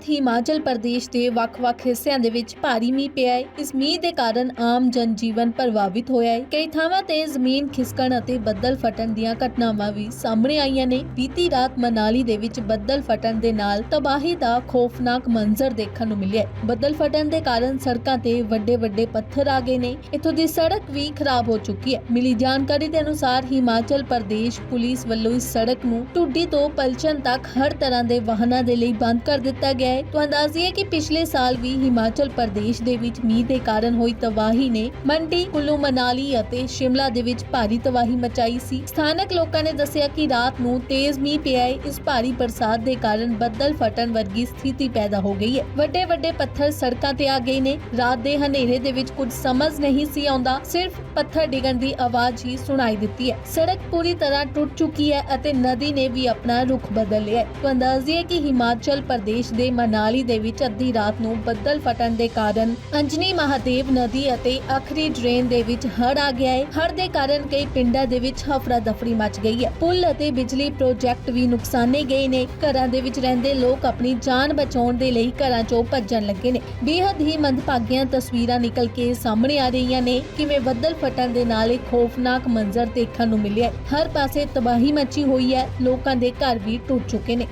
ਰਾਤ ਹਿਮਾਚਲ ਪ੍ਰਦੇਸ਼ ਦੇ ਵੱਖ-ਵੱਖ ਹਿੱਸਿਆਂ ਦੇ ਵਿੱਚ ਭਾਰੀ ਮੀਂਹ ਪਿਆ ਹੈ। ਇਸ ਮੀਂਹ ਦੇ ਕਾਰਨ ਆਮ ਜਨਜੀਵਨ ਪ੍ਰਭਾਵਿਤ ਹੋਇਆ ਹੈ। ਕਈ ਥਾਵਾਂ ਤੇ ਜ਼ਮੀਨ ਖਿਸਕਣ ਅਤੇ ਬੱਦਲ ਫਟਣ ਦੀਆਂ ਘਟਨਾਵਾਂ ਵੀ ਸਾਹਮਣੇ ਆਈਆਂ ਨੇ। ਬੀਤੀ ਰਾਤ ਮਨਾਲੀ ਦੇ ਵਿੱਚ ਬੱਦਲ ਫਟਣ ਦੇ ਨਾਲ ਤਬਾਹੀ ਦਾ ਖੋਫਨਾਕ ਮੰਜ਼ਰ ਦੇਖਣ ਨੂੰ ਮਿਲਿਆ ਹੈ। ਬੱਦਲ ਫਟਣ ਦੇ ਕਾਰਨ ਸੜਕਾਂ ਤੇ ਵੱਡੇ-ਵੱਡੇ ਪੱਥਰ ਆ ਗਏ ਨੇ। ਇੱਥੋਂ ਦੀ ਸੜਕ ਵੀ ਖਰਾਬ ਹੋ ਚੁੱਕੀ ਹੈ। ਮਿਲੀ ਜਾਣਕਾਰੀ ਦੇ ਅਨੁਸਾਰ ਹਿਮਾਚਲ ਪ੍ਰਦੇਸ਼ ਪੁਲਿਸ ਵੱਲੋਂ ਇਸ ਸੜਕ ਨੂੰ ਟੁੱਡੀ ਤੋਂ ਪਲਚਨ ਤੱਕ ਹਰ ਤਰ੍ਹਾਂ ਦੇ ਵਾਹਨਾਂ ਦੇ ਲਈ ਬੰਦ ਕਰ ਦਿੱਤਾ ਗਿਆ ਹੈ। ਤੁਹਾਨੂੰ ਦੱਸ ਦਈਏ ਕਿ ਪਿਛਲੇ ਸਾਲ ਵੀ ਹਿਮਾਚਲ ਪ੍ਰਦੇਸ਼ ਦੇ ਵਿੱਚ ਮੀਂਹ ਦੇ ਕਾਰਨ ਹੋਈ ਤਬਾਹੀ ਨੇ ਮੰਡੀ, ਕੁੱਲੂ, ਮਨਾਲੀ ਅਤੇ ਸ਼ਿਮਲਾ ਦੇ ਵਿੱਚ ਭਾਰੀ ਤਬਾਹੀ ਮਚਾਈ ਸੀ। ਸਥਾਨਕ ਲੋਕਾਂ ਨੇ ਦੱਸਿਆ ਕਿ ਰਾਤ ਨੂੰ ਤੇਜ਼ ਮੀਂਹ ਪਿਆ ਹੈ। ਇਸ ਭਾਰੀ ਬਰਸਾਤ ਦੇ ਕਾਰਨ ਬੱਦਲ ਫਟਣ ਵਰਗੀ ਸਥਿਤੀ ਪੈਦਾ ਹੋ ਗਈ ਹੈ। ਵੱਡੇ ਵੱਡੇ ਪੱਥਰ ਸੜਕਾਂ ਤੇ ਆ ਗਏ ਨੇ। ਰਾਤ ਦੇ ਹਨੇਰੇ ਦੇ ਵਿੱਚ ਕੁਝ ਸਮਝ ਨਹੀਂ ਸੀ ਆਉਂਦਾ। ਸਿਰਫ ਪੱਥਰ ਡਿੱਗਣ ਦੀ ਆਵਾਜ਼ ਹੀ ਸੁਣਾਈ ਦਿੱਤੀ ਹੈ। ਸੜਕ ਪੂਰੀ ਤਰ੍ਹਾਂ ਟੁੱਟ ਚੁੱਕੀ ਹੈ ਅਤੇ ਨਦੀ ਨੇ ਵੀ ਆਪਣਾ ਰੁਖ ਬਦਲ ਲਿਆ ਹੈ। ਤੁਹਾਨੂੰ ਦੱਸ ਦਈਏ ਕਿ ਹਿਮਾਚਲ ਪ੍ਰਦੇਸ਼ ਦੇ ਮਨਾਲੀ ਦੇ ਵਿੱਚ ਅੱਧੀ ਰਾਤ ਨੂੰ ਬੱਦਲ ਫਟਣ ਦੇ ਕਾਰਨ ਅੰਜਨੀ ਮਹਾਦੇਵ ਨਦੀ ਅਤੇ ਅਖਰੀ ਡਰੇਨ ਦੇ ਵਿੱਚ ਹੜ ਆ ਗਿਆ ਹੈ। ਹੜ ਦੇ ਕਾਰਨ ਕਈ ਪਿੰਡਾਂ ਦੇ ਵਿੱਚ ਹਫਰਾ ਦਫਰੀ ਮਚ ਗਈ ਹੈ। ਪੁਲ ਅਤੇ ਬਿਜਲੀ ਪ੍ਰੋਜੈਕਟ ਵੀ ਨੁਕਸਾਨੇ ਗਏ ਨੇ। ਘਰਾਂ ਦੇ ਵਿੱਚ ਰਹਿੰਦੇ ਲੋਕ ਆਪਣੀ ਜਾਨ ਬਚਾਉਣ ਦੇ ਲਈ ਘਰਾਂ ਚੋਂ ਭੱਜਣ ਲੱਗੇ ਨੇ। ਬੇਹੱਦ ਹੀ ਮੰਦਭਾਗੀਆਂ ਤਸਵੀਰਾਂ ਨਿਕਲ ਕੇ ਸਾਹਮਣੇ ਆ ਰਹੀਆਂ ਨੇ। ਕਿਵੇਂ ਬੱਦਲ ਫਟਣ ਦੇ ਨਾਲ ਇੱਕ ਖੌਫਨਾਕ ਮੰਜ਼ਰ ਦੇਖਣ ਨੂੰ ਮਿਲਿਆ ਹੈ। ਹਰ ਪਾਸੇ ਤਬਾਹੀ ਮਚੀ ਹੋਈ ਹੈ। ਲੋਕਾਂ ਦੇ ਘਰ ਵੀ ਟੁੱਟ ਚੁੱਕੇ ਨੇ।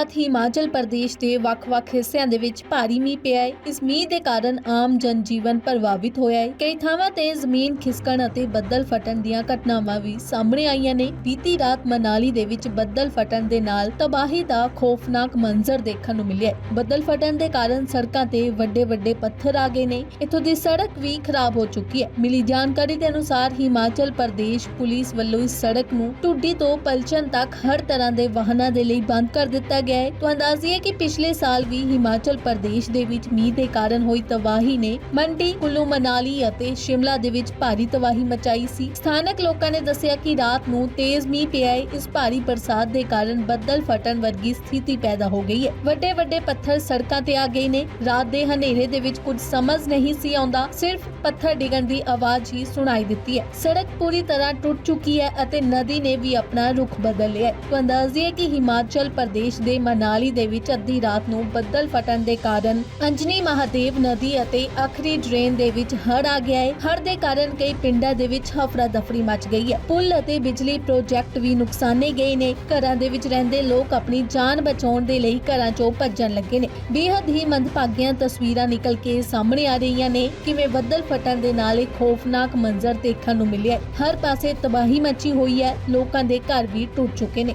ਬੀਤੀ ਰਾਤ ਹਿਮਾਚਲ ਪ੍ਰਦੇਸ਼ ਦੇ ਵੱਖ-ਵੱਖ ਹਿੱਸਿਆਂ ਦੇ ਵਿੱਚ ਭਾਰੀ ਮੀਂਹ ਪਿਆ ਹੈ। ਇਸ ਮੀਂਹ ਦੇ ਕਾਰਨ ਆਮ ਜਨਜੀਵਨ ਪ੍ਰਭਾਵਿਤ ਹੋਇਆ ਹੈ। ਕਈ ਥਾਵਾਂ ਤੇ ਜ਼ਮੀਨ ਖਿਸਕਣ ਅਤੇ ਬੱਦਲ ਫਟਣ ਦੀਆਂ ਘਟਨਾਵਾਂ ਵੀ ਸਾਹਮਣੇ ਆਈਆਂ ਨੇ। ਬੀਤੀ ਰਾਤ ਮਨਾਲੀ ਦੇ ਵਿੱਚ ਬੱਦਲ ਫਟਣ ਦੇ ਨਾਲ ਤਬਾਹੀ ਦਾ ਖੋਫਨਾਕ ਮੰਜ਼ਰ ਦੇਖਣ ਨੂੰ ਮਿਲਿਆ ਹੈ। ਬੱਦਲ ਫਟਣ ਦੇ ਕਾਰਨ ਸੜਕਾਂ ਤੇ ਵੱਡੇ-ਵੱਡੇ ਪੱਥਰ ਆ ਗਏ ਨੇ। ਇੱਥੋਂ ਦੀ ਸੜਕ ਵੀ ਖਰਾਬ ਹੋ ਚੁੱਕੀ ਹੈ। ਮਿਲੀ ਜਾਣਕਾਰੀ ਦੇ ਅਨੁਸਾਰ ਹਿਮਾਚਲ ਪ੍ਰਦੇਸ਼ ਪੁਲਿਸ ਵੱਲੋਂ ਇਸ ਸੜਕ ਨੂੰ ਟੁੱਡੀ ਤੋਂ ਪਲਚਨ ਤੱਕ ਹਰ ਤਰ੍ਹਾਂ ਦੇ ਵਾਹਨਾਂ ਦੇ ਲਈ ਬੰਦ ਕਰ ਦਿੱਤਾ ਗਿਆ ਹੈ। ਤੁਹਾਨੂੰ ਦੱਸ ਦਈਏ ਕਿ ਪਿਛਲੇ ਸਾਲ ਵੀ ਹਿਮਾਚਲ ਪ੍ਰਦੇਸ਼ ਦੇ ਵਿੱਚ ਮੀਂਹ ਦੇ ਕਾਰਨ ਹੋਈ ਤਬਾਹੀ ਨੇ ਮੰਡੀ, ਕੁੱਲੂ, ਮਨਾਲੀ ਅਤੇ ਸ਼ਿਮਲਾ ਦੇ ਵਿੱਚ ਭਾਰੀ ਤਬਾਹੀ ਮਚਾਈ ਸੀ। ਸਥਾਨਕ ਲੋਕਾਂ ਨੇ ਦੱਸਿਆ ਕਿ ਰਾਤ ਨੂੰ ਤੇਜ਼ ਮੀਂਹ ਪਿਆ ਹੈ। ਇਸ ਭਾਰੀ ਬਰਸਾਤ ਦੇ ਕਾਰਨ ਬੱਦਲ ਫਟਣ ਵਰਗੀ ਸਥਿਤੀ ਪੈਦਾ ਹੋ ਗਈ ਹੈ। ਵੱਡੇ ਵੱਡੇ ਪੱਥਰ ਸੜਕਾਂ ਤੇ ਆ ਗਏ ਨੇ। ਰਾਤ ਦੇ ਹਨੇਰੇ ਦੇ ਵਿੱਚ ਕੁਝ ਸਮਝ ਨਹੀਂ ਸੀ ਆਉਂਦਾ। ਸਿਰਫ ਪੱਥਰ ਡਿੱਗਣ ਦੀ ਆਵਾਜ਼ ਹੀ ਸੁਣਾਈ ਦਿੱਤੀ ਹੈ। ਸੜਕ ਪੂਰੀ ਤਰ੍ਹਾਂ ਟੁੱਟ ਚੁੱਕੀ ਹੈ ਅਤੇ ਨਦੀ ਨੇ ਵੀ ਆਪਣਾ ਰੁਖ ਬਦਲ ਲਿਆ ਹੈ। ਤੁਹਾਨੂੰ ਦੱਸ ਦਈਏ ਕਿ ਹਿਮਾਚਲ ਪ੍ਰਦੇਸ਼ ਦੇ ਮਨਾਲੀ ਦੇ ਵਿੱਚ ਅੱਧੀ ਰਾਤ ਨੂੰ ਬੱਦਲ ਫਟਣ ਦੇ ਕਾਰਨ ਅੰਜਨੀ ਮਹਾਦੇਵ ਨਦੀ ਅਤੇ ਅਖਰੀ ਡਰੇਨ ਦੇ ਵਿੱਚ ਹੜ ਆ ਗਿਆ ਹੈ। ਹੜ ਦੇ ਕਾਰਨ ਕਈ ਪਿੰਡਾਂ ਦੇ ਵਿੱਚ ਹਫਰਾ ਦਫਰੀ ਮਚ ਗਈ ਹੈ। ਪੁਲ ਅਤੇ ਬਿਜਲੀ ਪ੍ਰੋਜੈਕਟ ਵੀ ਨੁਕਸਾਨੇ ਗਏ ਨੇ। ਘਰਾਂ ਦੇ ਵਿੱਚ ਰਹਿੰਦੇ ਲੋਕ ਆਪਣੀ ਜਾਨ ਬਚਾਉਣ ਦੇ ਲਈ ਘਰਾਂ ਚੋਂ ਭੱਜਣ ਲੱਗੇ ਨੇ। ਬੇਹੱਦ ਹੀ ਮੰਦਭਾਗੀਆਂ ਤਸਵੀਰਾਂ ਨਿਕਲ ਕੇ ਸਾਹਮਣੇ ਆ ਰਹੀਆਂ ਨੇ। ਕਿਵੇਂ ਬੱਦਲ ਫਟਣ ਦੇ ਨਾਲ ਇੱਕ ਖੌਫਨਾਕ ਮੰਜ਼ਰ ਦੇਖਣ ਨੂੰ ਮਿਲਿਆ ਹੈ। ਹਰ ਪਾਸੇ ਤਬਾਹੀ ਮਚੀ ਹੋਈ ਹੈ। ਲੋਕਾਂ ਦੇ ਘਰ ਵੀ ਟੁੱਟ ਚੁੱਕੇ ਨੇ।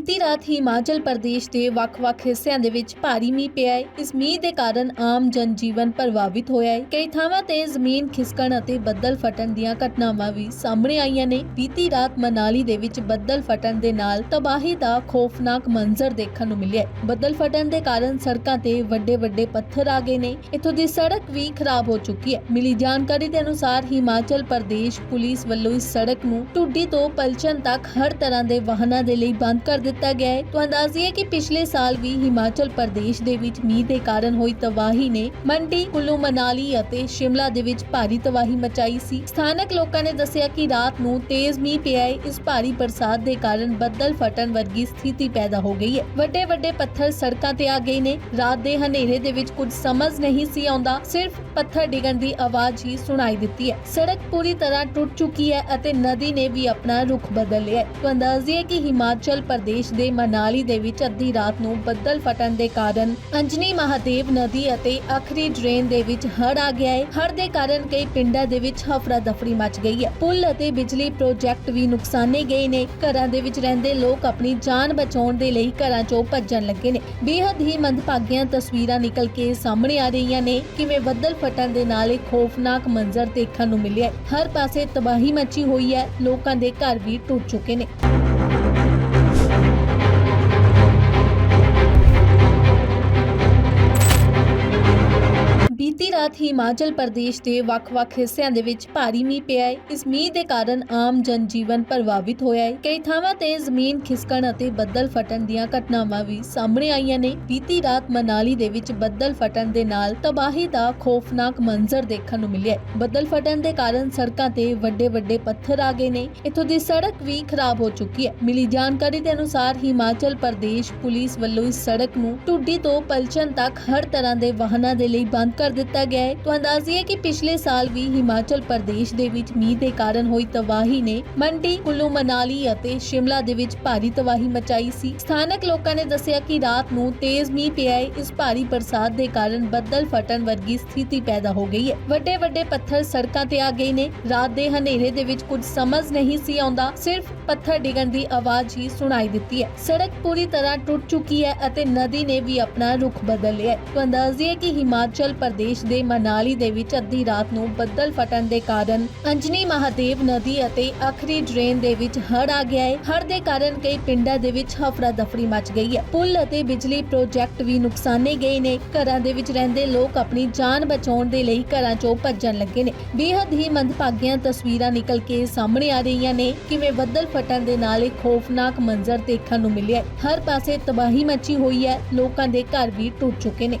ਬੀਤੀ ਰਾਤ ਹਿਮਾਚਲ ਪ੍ਰਦੇਸ਼ ਦੇ ਵੱਖ-ਵੱਖ ਹਿੱਸਿਆਂ ਦੇ ਵਿੱਚ ਭਾਰੀ ਮੀਂਹ ਪਿਆ ਹੈ। ਇਸ ਮੀਂਹ ਦੇ ਕਾਰਨ ਆਮ ਜਨਜੀਵਨ ਪ੍ਰਭਾਵਿਤ ਹੋਇਆ ਹੈ। ਕਈ ਥਾਵਾਂ ਤੇ ਜ਼ਮੀਨ ਖਿਸਕਣ ਅਤੇ ਬੱਦਲ ਫਟਣ ਦੀਆਂ ਘਟਨਾਵਾਂ ਵੀ ਸਾਹਮਣੇ ਆਈਆਂ ਨੇ। ਬੀਤੀ ਰਾਤ ਮਨਾਲੀ ਦੇ ਵਿੱਚ ਬੱਦਲ ਫਟਣ ਦੇ ਨਾਲ ਤਬਾਹੀ ਦਾ ਖੋਫਨਾਕ ਮੰਜ਼ਰ ਦੇਖਣ ਨੂੰ ਮਿਲਿਆ ਹੈ। ਬੱਦਲ ਫਟਣ ਦੇ ਕਾਰਨ ਸੜਕਾਂ ਤੇ ਵੱਡੇ-ਵੱਡੇ ਪੱਥਰ ਆ ਗਏ ਨੇ। ਇੱਥੋਂ ਦੀ ਸੜਕ ਵੀ ਖਰਾਬ ਹੋ ਚੁੱਕੀ ਹੈ। ਮਿਲੀ ਜਾਣਕਾਰੀ ਦੇ ਅਨੁਸਾਰ ਹਿਮਾਚਲ ਪ੍ਰਦੇਸ਼ ਪੁਲਿਸ ਵੱਲੋਂ ਇਸ ਸੜਕ ਨੂੰ ਟੁੱਡੀ ਤੋਂ ਪਲਚਨ ਤੱਕ ਹਰ ਤਰ੍ਹਾਂ ਦੇ ਵਾਹਨਾਂ ਦੇ ਲਈ ਬੰਦ ਕਰ ਦਿੱਤਾ ਗਿਆ ਹੈ। ਤੁਹਾਨੂੰ ਦੱਸ ਦਈਏ ਕਿ ਪਿਛਲੇ ਸਾਲ ਵੀ ਹਿਮਾਚਲ ਪ੍ਰਦੇਸ਼ ਦੇ ਵਿੱਚ ਮੀਂਹ ਦੇ ਕਾਰਨ ਹੋਈ ਤਬਾਹੀ ਨੇ ਮੰਡੀ, ਕੁੱਲੂ, ਮਨਾਲੀ ਅਤੇ ਸ਼ਿਮਲਾ ਦੇ ਵਿੱਚ ਭਾਰੀ ਤਬਾਹੀ ਮਚਾਈ ਸੀ। ਸਥਾਨਕ ਲੋਕਾਂ ਨੇ ਦੱਸਿਆ ਕਿ ਰਾਤ ਨੂੰ ਤੇਜ਼ ਮੀਂਹ ਪਿਆ ਹੈ। ਇਸ ਭਾਰੀ ਬਰਸਾਤ ਦੇ ਕਾਰਨ ਬੱਦਲ ਫਟਣ ਵਰਗੀ ਸਥਿਤੀ ਪੈਦਾ ਹੋ ਗਈ ਹੈ। ਵੱਡੇ ਵੱਡੇ ਪੱਥਰ ਸੜਕਾਂ ਤੇ ਆ ਗਏ ਨੇ। ਰਾਤ ਦੇ ਹਨੇਰੇ ਦੇ ਵਿੱਚ ਕੁਝ ਸਮਝ ਨਹੀਂ ਸੀ ਆਉਂਦਾ। ਸਿਰਫ ਪੱਥਰ ਡਿੱਗਣ ਦੀ ਆਵਾਜ਼ ਹੀ ਸੁਣਾਈ ਦਿੱਤੀ ਹੈ। ਸੜਕ ਪੂਰੀ ਤਰ੍ਹਾਂ ਟੁੱਟ ਚੁੱਕੀ ਹੈ ਅਤੇ ਨਦੀ ਨੇ ਵੀ ਆਪਣਾ ਰੁਖ ਬਦਲ ਲਿਆ ਹੈ। ਤੁਹਾਨੂੰ ਦੱਸ ਦਈਏ ਕਿ ਹਿਮਾਚਲ ਪ੍ਰਦੇਸ਼ ਦੇ ਮਨਾਲੀ ਦੇ ਵਿੱਚ ਅੱਧੀ ਰਾਤ ਨੂੰ ਬੱਦਲ ਫਟਣ ਦੇ ਕਾਰਨ ਅੰਜਨੀ ਮਹਾਦੇਵ ਨਦੀ ਅਤੇ ਅਖਰੀ ਡਰੇਨ ਦੇ ਵਿੱਚ ਹੜ ਆ ਗਿਆ ਹੈ। ਹੜ ਦੇ ਕਾਰਨ ਕਈ ਪਿੰਡਾਂ ਦੇ ਵਿੱਚ ਹਫਰਾ ਦਫਰੀ ਮਚ ਗਈ ਹੈ। ਪੁਲ ਅਤੇ ਬਿਜਲੀ ਪ੍ਰੋਜੈਕਟ ਵੀ ਨੁਕਸਾਨੇ ਗਏ ਨੇ। ਘਰਾਂ ਦੇ ਵਿੱਚ ਰਹਿੰਦੇ ਲੋਕ ਆਪਣੀ ਜਾਨ ਬਚਾਉਣ ਦੇ ਲਈ ਘਰਾਂ ਚੋਂ ਭੱਜਣ ਲੱਗੇ ਨੇ। ਬੇਹੱਦ ਹੀ ਮੰਦਭਾਗੀਆਂ ਤਸਵੀਰਾਂ ਨਿਕਲ ਕੇ ਸਾਹਮਣੇ ਆ ਰਹੀਆਂ ਨੇ। ਕਿਵੇਂ ਬੱਦਲ ਫਟਣ ਦੇ ਨਾਲ ਇੱਕ ਖੌਫਨਾਕ ਮੰਜ਼ਰ ਦੇਖਣ ਨੂੰ ਮਿਲਿਆ ਹੈ। ਹਰ ਪਾਸੇ ਤਬਾਹੀ ਮਚੀ ਹੋਈ ਹੈ। ਲੋਕਾਂ ਦੇ ਘਰ ਵੀ ਟੁੱਟ ਚੁੱਕੇ ਨੇ। ਬੀਤੀ ਬੀਤੀ ਰਾਤ ਹਿਮਾਚਲ ਪ੍ਰਦੇਸ਼ ਦੇ ਵੱਖ-ਵੱਖ ਹਿੱਸਿਆਂ ਦੇ ਵਿੱਚ ਭਾਰੀ ਮੀਂਹ ਪਿਆ ਹੈ। ਇਸ ਮੀਂਹ ਦੇ ਕਾਰਨ ਆਮ ਜਨਜੀਵਨ ਪ੍ਰਭਾਵਿਤ ਹੋਇਆ ਹੈ। ਕਈ ਥਾਵਾਂ ਤੇ ਜ਼ਮੀਨ ਖਿਸਕਣ ਅਤੇ ਬੱਦਲ ਫਟਣ ਦੀਆਂ ਘਟਨਾਵਾਂ ਵੀ ਸਾਹਮਣੇ ਆਈਆਂ ਨੇ। ਬੀਤੀ ਰਾਤ ਮਨਾਲੀ ਦੇ ਵਿੱਚ ਬੱਦਲ ਫਟਣ ਦੇ ਨਾਲ ਤਬਾਹੀ ਦਾ ਖੌਫਨਾਕ ਮੰਜ਼ਰ ਦੇਖਣ ਨੂੰ ਮਿਲਿਆ ਬੱਦਲ ਫਟਣ ਦੇ ਕਾਰਨ ਸੜਕਾਂ ਤੇ ਵੱਡੇ-ਵੱਡੇ ਪੱਥਰ ਆ ਗਏ ਨੇ। ਇੱਥੋਂ ਦੀ ਸੜਕ ਵੀ ਖਰਾਬ ਹੋ ਚੁੱਕੀ ਹੈ। ਮਿਲੀ ਜਾਣਕਾਰੀ ਦੇ ਅਨੁਸਾਰ ਹਿਮਾਚਲ ਪ੍ਰਦੇਸ਼ ਪੁਲਿਸ ਵੱਲੋਂ ਇਸ ਸੜਕ ਨੂੰ ਟੁੱਡੀ ਤੋਂ ਪਲਚਨ ਤੱਕ ਹਰ ਤਰ੍ਹਾਂ ਦੇ ਵਾਹਨਾਂ ਦੇ ਲਈ ਬੰਦ ਕਰ ਦਿੱਤਾ ਗਿਆ ਹੈ। ਤੋਂ ਅੰਦਾਜ਼ੀਏ ਕਿ ਪਿਛਲੇ ਸਾਲ ਵੀ ਹਿਮਾਚਲ ਪ੍ਰਦੇਸ਼ ਦੇ ਵਿੱਚ ਮੀਂਹ ਦੇ ਕਾਰਨ ਹੋਈ ਤਬਾਹੀ ਨੇ ਮੰਡੀ, ਕੁੱਲੂ, ਮਨਾਲੀ ਅਤੇ ਸ਼ਿਮਲਾ ਦੇ ਵਿੱਚ ਭਾਰੀ ਤਬਾਹੀ ਮਚਾਈ ਸੀ। ਸਥਾਨਕ ਲੋਕਾਂ ਨੇ ਦੱਸਿਆ ਕਿ ਰਾਤ ਨੂੰ ਤੇਜ਼ ਮੀਂਹ ਪਿਆ ਹੈ। ਇਸ ਭਾਰੀ ਬਰਸਾਤ ਦੇ ਕਾਰਨ ਬੱਦਲ ਫਟਣ ਵਰਗੀ ਸਥਿਤੀ ਪੈਦਾ ਹੋ ਗਈ ਹੈ। ਵੱਡੇ ਵੱਡੇ ਪੱਥਰ ਸੜਕਾਂ ਤੇ ਆ ਗਏ ਨੇ। ਰਾਤ ਦੇ ਹਨੇਰੇ ਦੇ ਵਿੱਚ ਕੁਝ ਸਮਝ ਨਹੀਂ ਸੀ ਆਉਂਦਾ। ਸਿਰਫ ਪੱਥਰ ਡਿੱਗਣ ਦੀ ਆਵਾਜ਼ ਹੀ ਸੁਣਾਈ ਦਿੱਤੀ ਹੈ। ਸੜਕ ਪੂਰੀ ਤਰ੍ਹਾਂ ਟੁੱਟ ਚੁੱਕੀ ਹੈ ਅਤੇ ਨਦੀ ਨੇ ਵੀ ਆਪਣਾ ਰੁਖ ਬਦਲ ਲਿਆ ਹੈ। ਤੋਂ ਅੰਦਾਜ਼ੀਏ ਕਿ ਹਿਮਾਚਲ ਪ੍ਰਦੇਸ਼ ਦੇ ਮਨਾਲੀ ਦੇ ਵਿੱਚ ਅੱਧੀ ਰਾਤ ਨੂੰ ਬੱਦਲ ਫਟਣ ਦੇ ਕਾਰਨ ਅੰਜਨੀ ਮਹਾਦੇਵ ਨਦੀ ਅਤੇ ਆਖਰੀ ਡਰੇਨ ਦੇ ਵਿੱਚ ਹੜ ਆ ਗਿਆ ਹੈ। ਹੜ ਦੇ ਕਾਰਨ ਕਈ ਪਿੰਡਾਂ ਦੇ ਵਿੱਚ ਹਫੜਾ ਦਫੜੀ ਮਚ ਗਈ ਹੈ। ਪੁਲ ਅਤੇ ਬਿਜਲੀ ਪ੍ਰੋਜੈਕਟ ਵੀ ਨੁਕਸਾਨੇ ਗਏ ਨੇ। ਘਰਾਂ ਦੇ ਵਿੱਚ ਰਹਿੰਦੇ ਲੋਕ ਆਪਣੀ ਜਾਨ ਬਚਾਉਣ ਦੇ ਲਈ ਘਰਾਂ ਚੋਂ ਭੱਜਣ ਲੱਗੇ ਨੇ। ਬੇਹੱਦ ਹੀ ਮੰਦਭਾਗੀਆਂ ਤਸਵੀਰਾਂ ਨਿਕਲ ਕੇ ਸਾਹਮਣੇ ਆ ਰਹੀਆਂ ਨੇ। ਕਿਵੇਂ ਬੱਦਲ ਫਟਣ ਦੇ ਨਾਲ ਇੱਕ ਖੋਫਨਾਕ ਮੰਜ਼ਰ ਦੇਖਣ ਨੂੰ ਮਿਲਿਆ ਹੈ। ਹਰ ਪਾਸੇ ਤਬਾਹੀ ਮਚੀ ਹੋਈ ਹੈ। ਲੋਕਾਂ ਦੇ ਘਰ ਵੀ ਟੁੱਟ ਚੁੱਕੇ ਨੇ।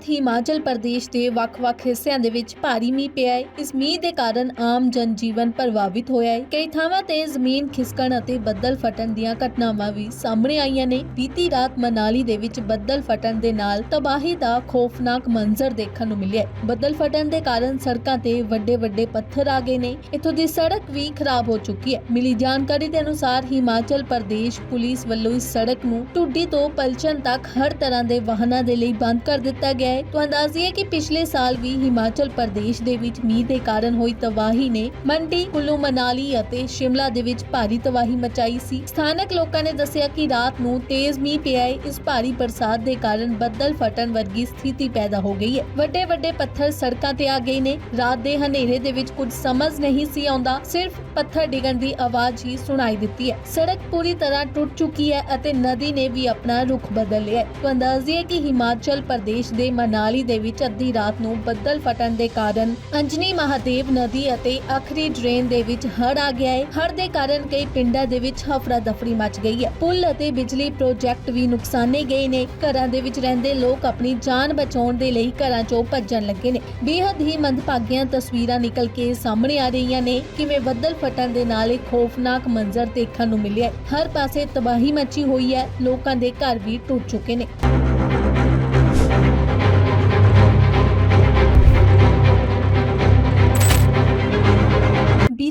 ਬੀਤੀ ਰਾਤ ਹਿਮਾਚਲ ਪ੍ਰਦੇਸ਼ ਦੇ ਵੱਖ-ਵੱਖ ਹਿੱਸਿਆਂ ਦੇ ਵਿੱਚ ਭਾਰੀ ਮੀਂਹ ਪਿਆ ਹੈ। ਇਸ ਮੀਂਹ ਦੇ ਕਾਰਨ ਆਮ ਜਨਜੀਵਨ ਪ੍ਰਭਾਵਿਤ ਹੋਇਆ ਹੈ। ਕਈ ਥਾਵਾਂ ਤੇ ਜ਼ਮੀਨ ਖਿਸਕਣ ਅਤੇ ਬੱਦਲ ਫਟਣ ਦੀਆਂ ਘਟਨਾਵਾਂ ਵੀ ਸਾਹਮਣੇ ਆਈਆਂ ਨੇ। ਬੀਤੀ ਰਾਤ ਮਨਾਲੀ ਦੇ ਵਿੱਚ ਬੱਦਲ ਫਟਣ ਦੇ ਨਾਲ ਤਬਾਹੀ ਦਾ ਖੋਫਨਾਕ ਮੰਜ਼ਰ ਦੇਖਣ ਨੂੰ ਮਿਲਿਆ ਹੈ। ਬੱਦਲ ਫਟਣ ਦੇ ਕਾਰਨ ਸੜਕਾਂ ਤੇ ਵੱਡੇ-ਵੱਡੇ ਪੱਥਰ ਆ ਗਏ ਨੇ। ਇੱਥੋਂ ਦੀ ਸੜਕ ਵੀ ਖਰਾਬ ਹੋ ਚੁੱਕੀ ਹੈ। ਮਿਲੀ ਜਾਣਕਾਰੀ ਦੇ ਅਨੁਸਾਰ ਹਿਮਾਚਲ ਪ੍ਰਦੇਸ਼ ਪੁਲਿਸ ਵੱਲੋਂ ਇਸ ਸੜਕ ਨੂੰ ਟੁੱਡੀ ਤੋਂ ਪਲਚਨ ਤੱਕ ਹਰ ਤਰ੍ਹਾਂ ਦੇ ਵਾਹਨਾਂ ਦੇ ਲਈ ਬੰਦ ਕਰ ਦਿੱਤਾ ਗਿਆ ਹੈ। ਤੋਂ ਅੰਦਾਜ਼ੀਏ ਕਿ ਪਿਛਲੇ ਸਾਲ ਵੀ ਹਿਮਾਚਲ ਪ੍ਰਦੇਸ਼ ਦੇ ਵਿੱਚ ਮੀਂਹ ਦੇ ਕਾਰਨ ਹੋਈ ਤਬਾਹੀ ਨੇ ਮੰਡੀ, ਕੁੱਲੂ, ਮਨਾਲੀ ਅਤੇ ਸ਼ਿਮਲਾ ਦੇ ਵਿੱਚ ਭਾਰੀ ਤਬਾਹੀ ਮਚਾਈ ਸੀ। ਸਥਾਨਕ ਲੋਕਾਂ ਨੇ ਦੱਸਿਆ ਕਿ ਰਾਤ ਨੂੰ ਤੇਜ਼ ਮੀਂਹ ਪਿਆ ਇਸ ਭਾਰੀ ਬਰਸਾਤ ਦੇ ਕਾਰਨ ਬੱਦਲ ਫਟਣ ਵਰਗੀ ਸਥਿਤੀ ਪੈਦਾ ਹੋ ਗਈ ਹੈ। ਵੱਡੇ ਵੱਡੇ ਪੱਥਰ ਸੜਕਾਂ ਤੇ ਆ ਗਏ ਨੇ। ਰਾਤ ਦੇ ਹਨੇਰੇ ਦੇ ਵਿੱਚ ਕੁਝ ਸਮਝ ਨਹੀਂ ਸੀ ਆਉਂਦਾ। ਸਿਰਫ ਪੱਥਰ ਡਿੱਗਣ ਦੀ ਆਵਾਜ਼ ਹੀ ਸੁਣਾਈ ਦਿੱਤੀ ਹੈ। ਸੜਕ ਪੂਰੀ ਤਰ੍ਹਾਂ ਟੁੱਟ ਚੁੱਕੀ ਹੈ ਅਤੇ ਨਦੀ ਨੇ ਵੀ ਆਪਣਾ ਰੁਖ ਬਦਲ ਲਿਆ ਹੈ। ਤੋਂ ਅੰਦਾਜ਼ੀਏ ਕਿ ਹਿਮਾਚਲ ਪ੍ਰਦੇਸ਼ ਦੇ ਮਨਾਲੀ ਦੇ ਵਿੱਚ ਅੱਧੀ ਰਾਤ ਨੂੰ ਬੱਦਲ ਫਟਣ ਦੇ ਕਾਰਨ ਅੰਜਨੀ ਮਹਾਦੇਵ ਨਦੀ ਅਤੇ ਆਖਰੀ ਡਰੇਨ ਦੇ ਵਿੱਚ ਹੜ ਆ ਗਿਆ ਹੈ। ਹੜ ਦੇ ਕਾਰਨ ਕਈ ਪਿੰਡਾਂ ਦੇ ਵਿੱਚ ਹਫਰਾ ਦਫਰੀ ਮਚ ਗਈ ਹੈ। ਪੁਲ ਅਤੇ ਬਿਜਲੀ ਪ੍ਰੋਜੈਕਟ ਵੀ ਨੁਕਸਾਨੇ ਗਏ ਨੇ। ਘਰਾਂ ਦੇ ਵਿੱਚ ਰਹਿੰਦੇ ਲੋਕ ਆਪਣੀ ਜਾਨ ਬਚਾਉਣ ਦੇ ਲਈ ਘਰਾਂ ਚੋਂ ਭੱਜਣ ਲੱਗੇ ਨੇ। ਬੇਹੱਦ ਹੀ ਮੰਦਭਾਗੀਆਂ ਤਸਵੀਰਾਂ ਨਿਕਲ ਕੇ ਸਾਹਮਣੇ ਆ ਰਹੀਆਂ ਨੇ। ਕਿਵੇਂ ਬੱਦਲ ਫਟਣ ਦੇ ਨਾਲ ਇੱਕ ਖੌਫਨਾਕ ਮੰਜ਼ਰ ਦੇਖਣ ਨੂੰ ਮਿਲਿਆ ਹੈ। ਹਰ ਪਾਸੇ ਤਬਾਹੀ ਮਚੀ ਹੋਈ ਹੈ। ਲੋਕਾਂ ਦੇ ਘਰ ਵੀ ਟੁੱਟ ਚੁੱਕੇ ਨੇ।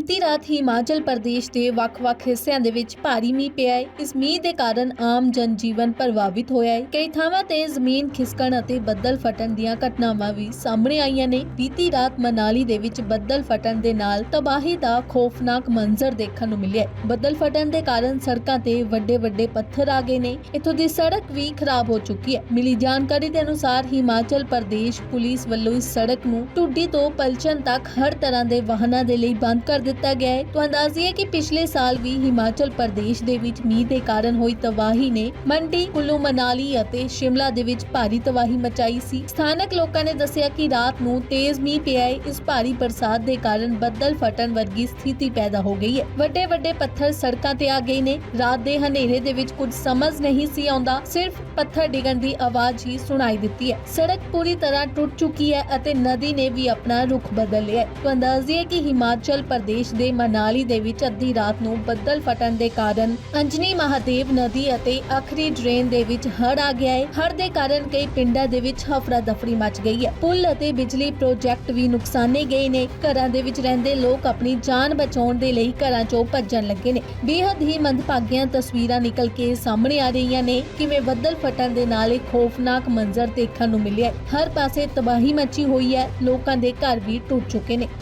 ਬੀਤੀ ਰਾਤ ਹਿਮਾਚਲ ਪ੍ਰਦੇਸ਼ ਦੇ ਵੱਖ-ਵੱਖ ਹਿੱਸਿਆਂ ਦੇ ਵਿੱਚ ਭਾਰੀ ਮੀਂਹ ਪਿਆ ਹੈ। ਇਸ ਮੀਂਹ ਦੇ ਕਾਰਨ ਆਮ ਜਨਜੀਵਨ ਪ੍ਰਭਾਵਿਤ ਹੋਇਆ ਹੈ। ਕਈ ਥਾਵਾਂ ਤੇ ਜ਼ਮੀਨ ਖਿਸਕਣ ਅਤੇ ਬੱਦਲ ਫਟਣ ਦੀਆਂ ਘਟਨਾਵਾਂ ਵੀ ਸਾਹਮਣੇ ਆਈਆਂ ਨੇ। ਬੀਤੀ ਰਾਤ ਮਨਾਲੀ ਦੇ ਵਿੱਚ ਬੱਦਲ ਫਟਣ ਦੇ ਨਾਲ ਤਬਾਹੀ ਦਾ ਖੋਫਨਾਕ ਮੰਜ਼ਰ ਦੇਖਣ ਨੂੰ ਮਿਲਿਆ ਬੱਦਲ ਫਟਣ ਦੇ ਕਾਰਨ ਸੜਕਾਂ ਤੇ ਵੱਡੇ-ਵੱਡੇ ਪੱਥਰ ਆ ਗਏ ਨੇ। ਇੱਥੋਂ ਦੀ ਸੜਕ ਵੀ ਖਰਾਬ ਹੋ ਚੁੱਕੀ ਹੈ। ਮਿਲੀ ਜਾਣਕਾਰੀ ਦੇ ਅਨੁਸਾਰ ਹਿਮਾਚਲ ਪ੍ਰਦੇਸ਼ ਪੁਲਿਸ ਵੱਲੋਂ ਇਸ ਸੜਕ ਨੂੰ ਟੁੱਡੀ ਤੋਂ ਪਲਚਨ ਤੱਕ ਹਰ ਤਰ੍ਹਾਂ ਦੇ ਵਾਹਨਾਂ ਦੇ ਲਈ ਬੰਦ ਕਰ ਦਿੱਤਾ ਦਿੱਤਾ ਗਿਆ ਹੈ। ਤੁਹਾਨੂੰ ਤੋਂ ਅੰਦਾਜ਼ੀਏ ਕਿ ਪਿਛਲੇ ਸਾਲ ਵੀ ਹਿਮਾਚਲ ਪ੍ਰਦੇਸ਼ ਦੇ ਵਿੱਚ ਮੀਂਹ ਦੇ ਕਾਰਨ ਹੋਈ ਤਬਾਹੀ ਨੇ ਮੰਡੀ, ਕੁੱਲੂ, ਮਨਾਲੀ ਅਤੇ ਸ਼ਿਮਲਾ ਦੇ ਵਿੱਚ ਭਾਰੀ ਤਬਾਹੀ ਮਚਾਈ ਸੀ। ਸਥਾਨਕ ਲੋਕਾਂ ਨੇ ਦੱਸਿਆ ਕਿ ਰਾਤ ਨੂੰ ਤੇਜ਼ ਮੀਂਹ ਪਿਆ ਹੈ। ਇਸ ਭਾਰੀ ਬਰਸਾਤ ਦੇ ਕਾਰਨ ਬੱਦਲ ਫਟਣ ਵਰਗੀ ਸਥਿਤੀ ਪੈਦਾ ਹੋ ਗਈ ਹੈ। ਵੱਡੇ ਵੱਡੇ ਪੱਥਰ ਸੜਕਾਂ ਤੇ ਆ ਗਏ ਨੇ। ਰਾਤ ਦੇ ਹਨੇਰੇ ਦੇ ਵਿੱਚ ਕੁਝ ਸਮਝ ਨਹੀਂ ਸੀ ਆਉਂਦਾ। ਸਿਰਫ ਪੱਥਰ ਡਿੱਗਣ ਦੀ ਆਵਾਜ਼ ਹੀ ਸੁਣਾਈ ਦਿੱਤੀ ਹੈ। ਸੜਕ ਪੂਰੀ ਤਰ੍ਹਾਂ ਟੁੱਟ ਚੁੱਕੀ ਹੈ ਅਤੇ ਨਦੀ ਨੇ ਵੀ ਆਪਣਾ ਰੁਖ ਬਦਲ ਲਿਆ ਹੈ। ਤੋਂ ਅੰਦਾਜ਼ੀਏ ਕਿ ਹਿਮਾਚਲ ਪ੍ਰਦੇਸ਼ ਦੇ ਮਨਾਲੀ ਦੇ ਵਿੱਚ ਅੱਧੀ ਰਾਤ ਨੂੰ ਬੱਦਲ ਫਟਣ ਦੇ ਕਾਰਨ ਅੰਜਨੀ ਮਹਾਦੇਵ ਨਦੀ ਅਤੇ ਆਖਰੀ ਡਰੇਨ ਦੇ ਵਿੱਚ ਹੜ ਆ ਗਿਆ ਹੈ। ਹੜ ਦੇ ਕਾਰਨ ਕਈ ਪਿੰਡਾਂ ਦੇ ਵਿੱਚ ਹਫਰਾ ਦਫਰੀ ਮਚ ਗਈ ਹੈ। ਪੁਲ ਅਤੇ ਬਿਜਲੀ ਪ੍ਰੋਜੈਕਟ ਵੀ ਨੁਕਸਾਨੇ ਗਏ ਨੇ। ਘਰਾਂ ਦੇ ਵਿੱਚ ਰਹਿੰਦੇ ਲੋਕ ਆਪਣੀ ਜਾਨ ਬਚਾਉਣ ਦੇ ਲਈ ਘਰਾਂ ਚੋਂ ਭੱਜਣ ਲੱਗੇ ਨੇ। ਬੇਹੱਦ ਹੀ ਮੰਦਭਾਗੀਆਂ ਤਸਵੀਰਾਂ ਨਿਕਲ ਕੇ ਸਾਹਮਣੇ ਆ ਰਹੀਆਂ ਨੇ। ਕਿਵੇਂ ਬੱਦਲ ਫਟਣ ਦੇ ਨਾਲ ਇੱਕ ਖੌਫਨਾਕ ਮੰਜ਼ਰ ਦੇਖਣ ਨੂੰ ਮਿਲਿਆ ਹਰ ਪਾਸੇ ਤਬਾਹੀ ਮਚੀ ਹੋਈ ਹੈ। ਲੋਕਾਂ ਦੇ ਘਰ ਵੀ ਟੁੱਟ ਚੁੱਕੇ ਨੇ।